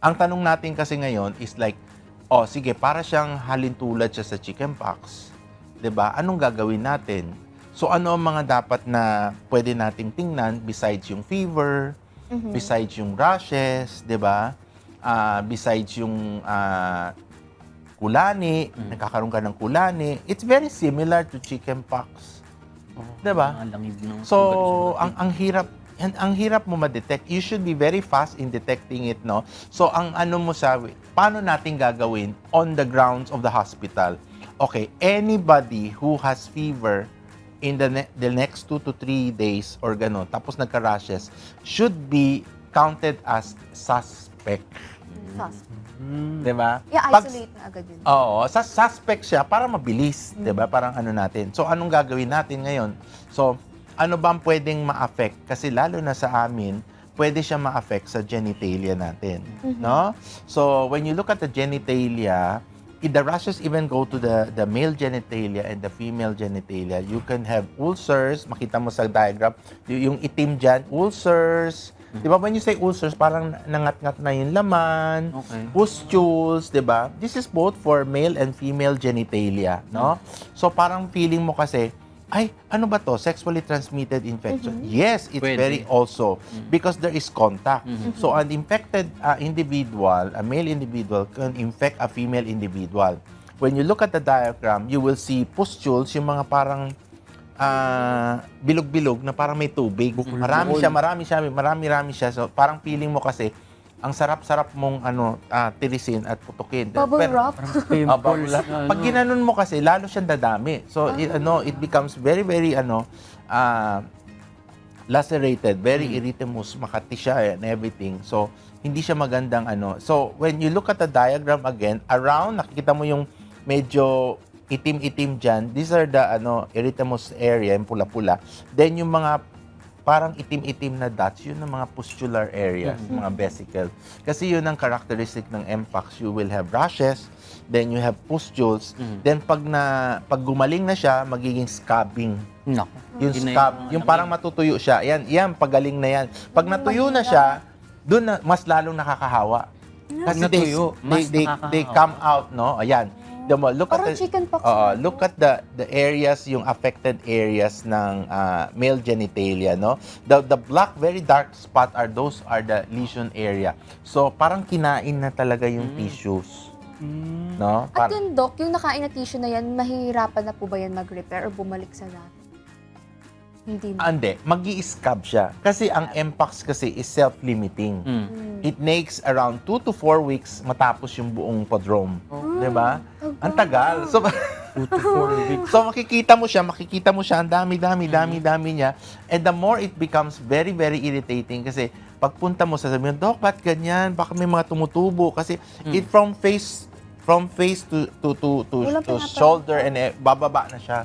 Ang tanong natin kasi ngayon is like, oh sige, para siyang halintulad siya sa chickenpox. 'Di ba? Anong gagawin natin? So ano ang mga dapat na pwede nating tingnan besides yung fever, besides yung rashes, 'di ba? Ah, besides yung ah, kulani, nagkakaroon ka ng kulani, it's very similar to chickenpox. Oh, 'Di ba? So, ang ang hirap and ang hirap mo ma-detect. You should be very fast in detecting it, no? So, ang ano mo sa paano natin gagawin on the grounds of the hospital? Okay, anybody who has fever in the ne- the next two to three days or gano'n, tapos nagka-rashes, should be counted as suspect. Sus- Mm. Di ba? Pag- I-isolate na agad yun. Oo, sa suspect siya para mabilis, 'di ba? Parang ano natin. So anong gagawin natin ngayon? So ano ba ang pwedeng ma-affect? Kasi lalo na sa amin, pwede siya ma-affect sa genitalia natin, no? So when you look at the genitalia, if the rashes even go to the the male genitalia and the female genitalia, you can have ulcers, makita mo sa diagram, yung itim diyan, ulcers. 'Di ba when you say ulcers, parang nangat-ngat na yung laman Okay. pustules, 'di ba? This is both for male and female genitalia, no? So parang feeling mo kasi ay, ano ba to? Sexually transmitted infection. Yes, it's Pwede. very also because there is contact. So an infected uh, individual, a male individual can infect a female individual. When you look at the diagram, you will see pustules, yung mga parang ah, bilog-bilog na parang may tubig. Marami siya, marami siya, marami-rami siya. So parang feeling mo kasi ang sarap-sarap mong ano ah, tirisin at putukin. Bubble Pero- wrap. Ah, Pimples. bubble wrap. ano. Pag ginanon mo kasi, lalo siyang dadami. So, it, ano, it becomes very, very, ano, ah, lacerated, very erythemus, makati siya and everything. So, hindi siya magandang ano. So, when you look at the diagram again, around, nakikita mo yung medyo itim-itim dyan. These are the, ano, erythemus area, yung pula-pula. Then, yung mga parang itim-itim na dots, yun ang mga pustular areas, mga vesicle. Kasi yun ang characteristic ng MPOX. You will have rashes, then you have pustules, then pag na pag gumaling na siya, magiging scabbing. Nako. Yung Yun na scab, mga yung parang matutuyo siya. Yan, yan, pagaling na yan. Pag natuyo na siya, doon na mas lalong nakakahawa. Kasi they, natuyo, they, mas they, they nakakahawa. come out, no? Ayan. The mo, look Parang at the, chickenpox Oo, na, no? look at the the areas, yung affected areas ng ah, male genitalia, no? The the black very dark spot are those are the lesion area. So parang kinain na talaga yung tissues, Mm. no? At Par- yun, Doc, yung nakain na tissue na yan, mahihirapan na po ba yan mag-repair or bumalik sa dati? Hindi mo. Ah, Hindi, mag scab siya. Kasi ang MPOX kasi is self-limiting. Mm. It takes around 2 to 4 weeks matapos yung buong prodrome. Oh. 'Di ba? Ang tagal. So, Two to four weeks. so makikita mo siya, makikita mo siya, ang dami, dami, dami, dami niya. And the more it becomes very, very irritating kasi pagpunta mo sa sabi mo, Dok, ba't ganyan? Baka may mga tumutubo. Kasi it from face from face to to to to, to pinapa- shoulder and eh, bababa na siya.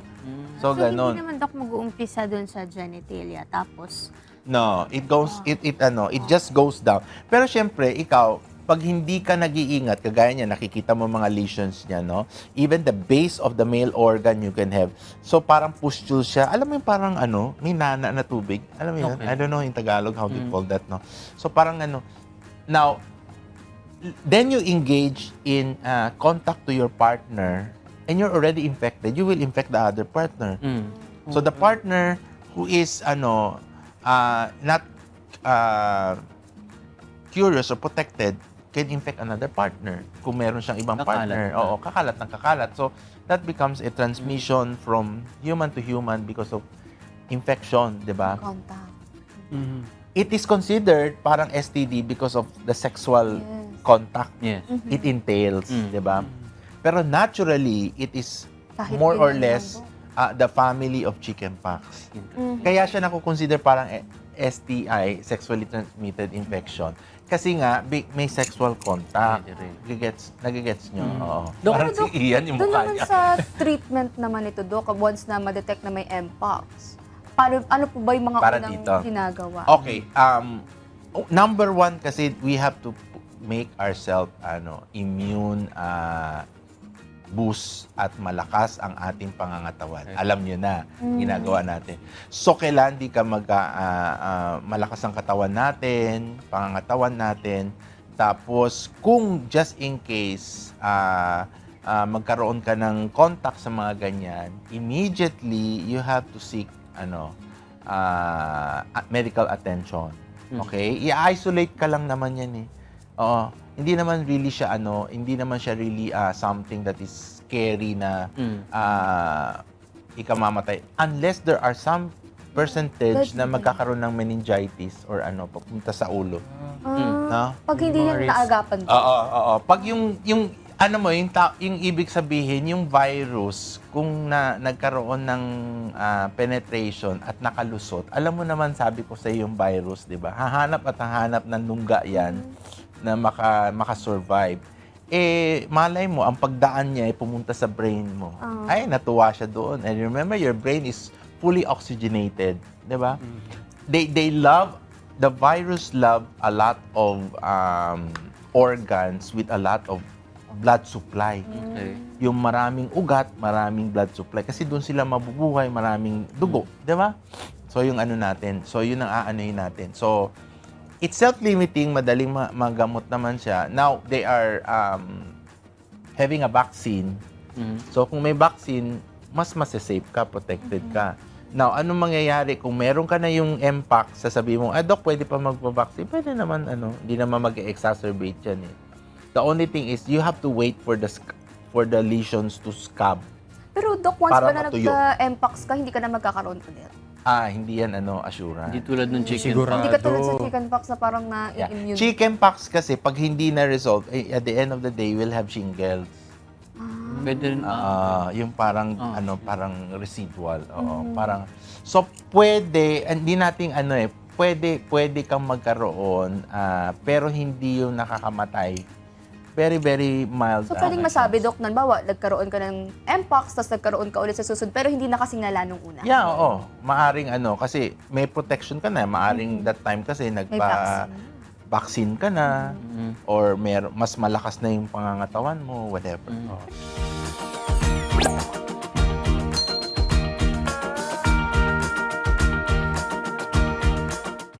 So, So, hindi ganon. naman dok mag-uumpisa dun sa genitalia. Tapos, No, it goes it it ano, it just goes down. Pero syempre, ikaw pag hindi ka nag-iingat, kagaya niya, nakikita mo mga lesions niya, no? Even the base of the male organ you can have. So, parang pustule siya. Alam mo yung parang ano, may nana na tubig. Alam mo yun? Okay. I don't know in Tagalog how they call that, no? So, parang ano. Now, then you engage in uh, contact to your partner and you're already infected, you will infect the other partner. Mm. So the partner who is ano uh, not uh, curious or protected can infect another partner kung meron siyang ibang Kakalat partner. na. Oo, kakalat ng kakalat. So that becomes a transmission from human to human because of infection, 'di ba? Contact. Mm. It is considered parang STD because of the sexual Yes. contact Yes. it entails, Mm. 'di ba? Pero naturally, it is Kahit more or less uh, the family of chickenpox. Mhm. Kaya siya nakukonsider parang eh, STI, sexually transmitted infection. Kasi nga, bi- may sexual contact. Nagigets, nagigets nyo. Mm. Oo. Dok, parang Dok, si Ian yung Doon mukha naman niya. sa treatment naman ito, Doc, once na ma-detect na may MPOX, paano, ano po ba yung mga Para unang dito. ginagawa? Okay, um, oh, number one kasi we have to p- make ourselves ano, immune uh, boost at malakas ang ating pangangatawan. Alam niyo na, ginagawa natin. So, kailan di ka mag, ah, ah, malakas ang katawan natin, pangangatawan natin, Tapos, kung just in case ah, ah, magkaroon ka ng contact sa mga ganyan, immediately you have to seek ano at- medical attention. Okay? I-isolate ka lang naman yan eh. Oo. Hindi naman really siya ano, hindi naman siya really ah, something that is scary na Mm. ah ikamamatay. Unless there are some percentage na magkakaroon ng meningitis or ano, papunta sa ulo. Ah, No? Pag hindi risk. naagapan po. Oo, oo. Pag yung, yung ano mo, yung, ta- yung ibig sabihin, yung virus, kung na, nagkaroon ng ah, penetration at nakalusot, alam mo naman, sabi ko sa yung virus, di ba? Hahanap at hahanap ng lungga yan na maka, makasurvive. Eh, malay mo, ang pagdaan niya ay pumunta sa brain mo. Ah. Ay, natuwa siya doon. And remember, your brain is fully oxygenated. Di ba? They, they love, the virus love a lot of um, organs with a lot of blood supply. Okay. Yung maraming ugat, maraming blood supply. Kasi doon sila mabubuhay, maraming dugo. Di ba? So, yung ano natin. So, yun ang aanoyin natin. So, it's self-limiting, madaling ma- magamot naman siya. Now, they are um, having a vaccine. Mm. So, kung may vaccine, mas masasafe ka, protected ka. Now, anong mangyayari kung meron ka na yung MPAC, sasabihin mo, ah, Doc, pwede pa magpa-vaccine? Pwede naman, ano, hindi naman mag-exacerbate yan eh. The only thing is, you have to wait for the sc- for the lesions to scab. Pero Dok, once ba na matuyo. nagka-MPOX ka, hindi ka na magkakaroon ulit. Ah, hindi yan, ano, assurance. Hindi tulad ng chicken. Ah, pox. Hindi ka tulad sa chickenpox na parang Yeah. na-immune. Chickenpox kasi, pag hindi na-resolve, eh, at the end of the day, we'll have shingles. Pwede rin. Ah, yung parang Ah. ano, parang residual. Oo, parang So pwede, hindi nating ano eh, pwede pwede kang magkaroon ah, pero hindi yung nakakamatay. Very very mild. So, pwedeng masabi, Dok, na bawa, nagkaroon ka ng MPOX, tapos nagkaroon ka ulit sa susunod, pero hindi na kasing lala nung una. Yeah, oo. Maaring ano, kasi may protection ka na. Maaring that time kasi nagpa vaccine. vaccine ka na Mm. or mer mas malakas na yung pangangatawan mo, whatever. Mm. Oo.